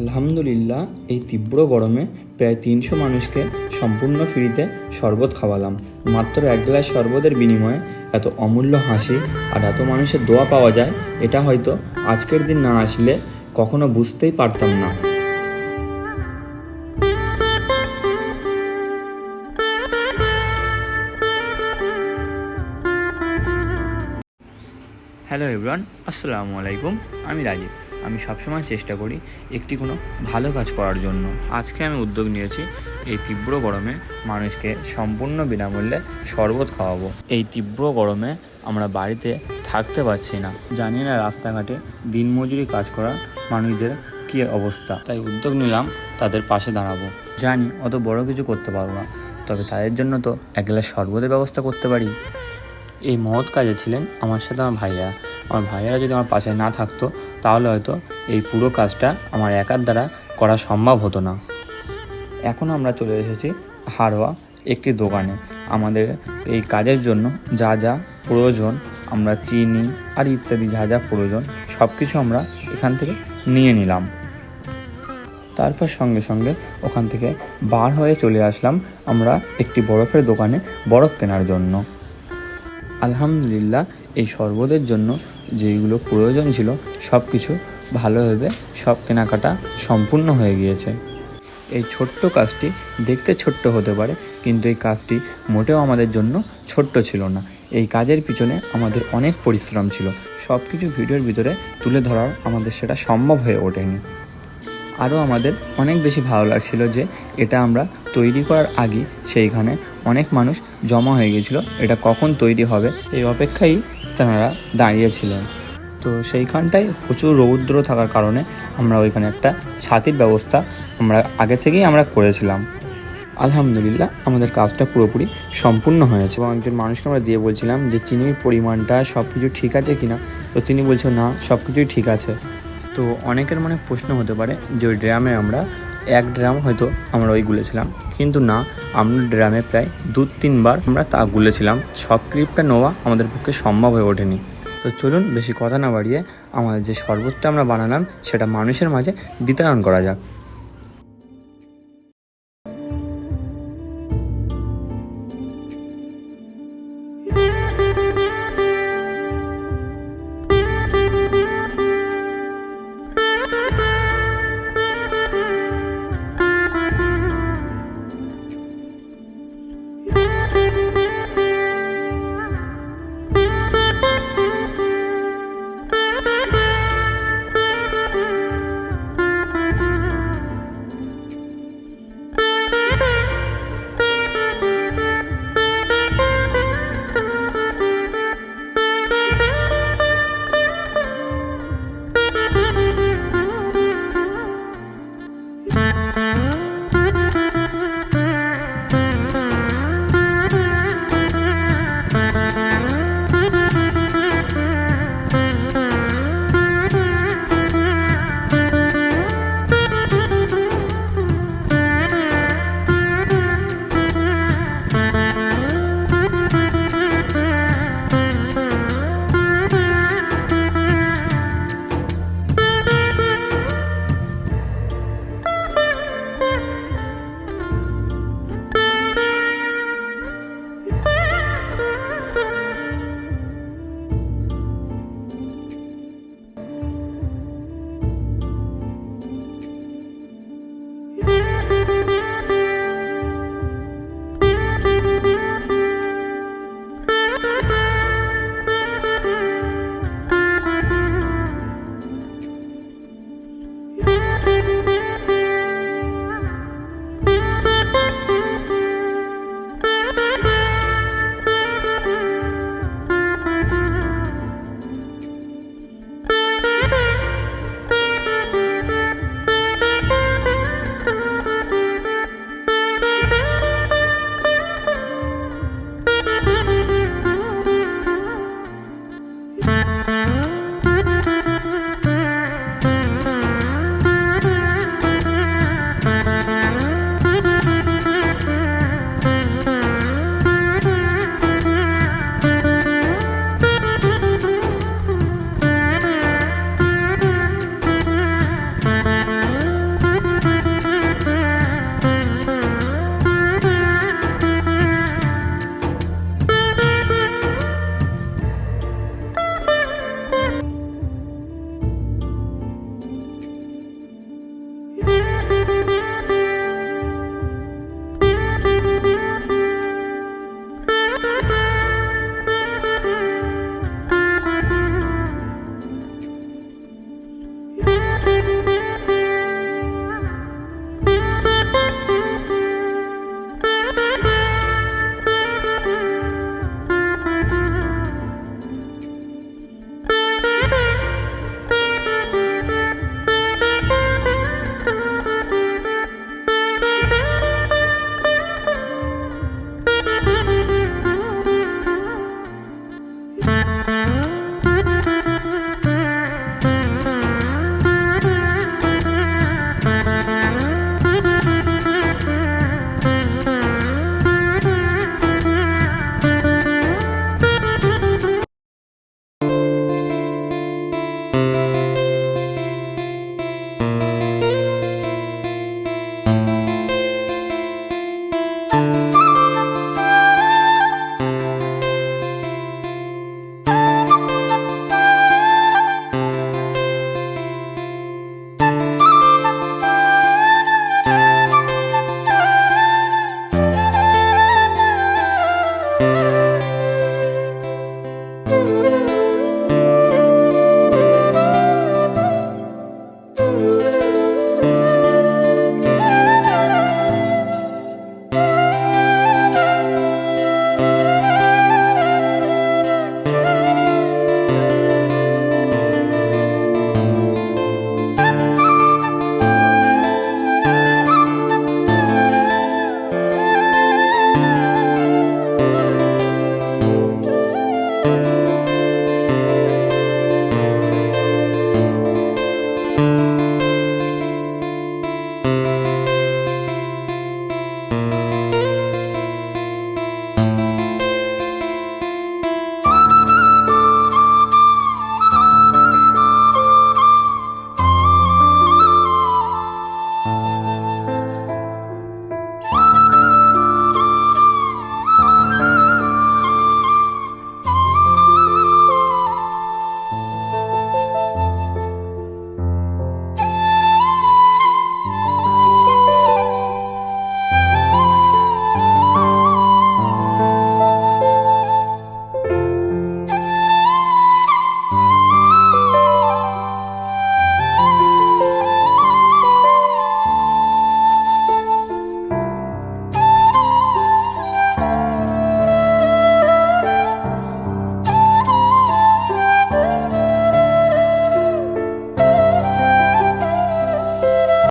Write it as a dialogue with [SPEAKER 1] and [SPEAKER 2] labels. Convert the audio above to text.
[SPEAKER 1] আলহামদুলিল্লাহ, এই তীব্র গরমে প্রায় তিনশো মানুষকে সম্পূর্ণ ফ্রিতে শরবত খাওয়ালাম। মাত্র এক গ্লাস শরবতের বিনিময়ে এত অমূল্য হাসি আর এত মানুষের দোয়া পাওয়া যায়, এটা হয়তো আজকের দিন না আসলে কখনো বুঝতেই পারতাম না। হ্যালো এভরান আসসালামু আলাইকুম, আমি রাজীব। আমি সবসময় চেষ্টা করি একটি কোনো ভালো কাজ করার জন্য। আজকে আমি উদ্যোগ নিয়েছি এই তীব্র গরমে মানুষকে সম্পূর্ণ বিনামূল্যে শরবত খাওয়াবো। এই তীব্র গরমে আমরা বাড়িতে থাকতে পারছি না। জানি না রাস্তাঘাটে দিনমজুরি কাজ করা মানুষদের কী অবস্থা। তাই উদ্যোগ নিলাম, তাদের পাশে দাঁড়াবো। জানি অত বড় কিছু করতে পারব না, তবে তাদের জন্য তো এক গ্লাস শরবতের ব্যবস্থা করতে পারি। এই মহৎ কাজে ছিলেন আমার সাথে আমার ভাইয়া। আমার ভাইয়ারা যদি আমার পাশে না থাকতো, তাহলে হয়তো এই পুরো কাজটা আমার একার দ্বারা করা সম্ভব হতো না। এখন আমরা চলে এসেছি হারোয়া একটি দোকানে। আমাদের এই কাজের জন্য যা যা প্রয়োজন, আমরা চিনি আর ইত্যাদি যা যা প্রয়োজন সব কিছু আমরা এখান থেকে নিয়ে নিলাম। তারপর সঙ্গে সঙ্গে ওখান থেকে বার হয়ে চলে আসলাম আমরা একটি বরফের দোকানে বরফ কেনার জন্য। আলহামদুলিল্লাহ, এই শরবতের জন্য যেগুলো প্রয়োজন ছিল সব কিছু ভালোভাবে সব কেনাকাটা সম্পূর্ণ হয়ে গিয়েছে। এই ছোট্ট কাজটি দেখতে ছোট্ট হতে পারে, কিন্তু এই কাজটি মোটেও আমাদের জন্য ছোট্ট ছিল না। এই কাজের পিছনে আমাদের অনেক পরিশ্রম ছিল। সব কিছু ভিডিওর ভিতরে তুলে ধরার আমাদের সেটা সম্ভব হয়ে ওঠেনি। আরও আমাদের অনেক বেশি ভালো লাগছিল যে এটা আমরা তৈরি করার আগে সেইখানে অনেক মানুষ জমা হয়ে গেছিল এটা কখন তৈরি হবে? এই অপেক্ষায় তারা দাঁড়িয়েছিলেন। তো সেইখানটায় প্রচুর রৌদ্র থাকার কারণে আমরা ওইখানে একটা ছাতির ব্যবস্থা আমরা আগে থেকেই আমরা করেছিলাম। আলহামদুলিল্লাহ, আমাদের কাজটা পুরোপুরি সম্পূর্ণ হয়েছে। এবং একজন মানুষকে আমরা দিয়ে বলছিলাম যে, চিনির পরিমাণটা সব কিছু ঠিক আছে কি না তো তিনি বলছেন, না সব কিছুই ঠিক আছে। তো অনেকের মনে প্রশ্ন হতে পারে যে, ওই ড্রামে আমরা এক ড্রাম হয়তো আমরা ওই গুলেছিলাম। কিন্তু না আমরা ড্রামে প্রায় দু তিনবার আমরা তা গুলেছিলাম। সব ক্লিপটা নেওয়া আমাদের পক্ষে সম্ভব হয়ে ওঠেনি। তো চলুন বেশি কথা না বাড়িয়ে আমাদের যে শরবতটা আমরা বানালাম, সেটা মানুষের মাঝে বিতরণ করা যাক। Bye.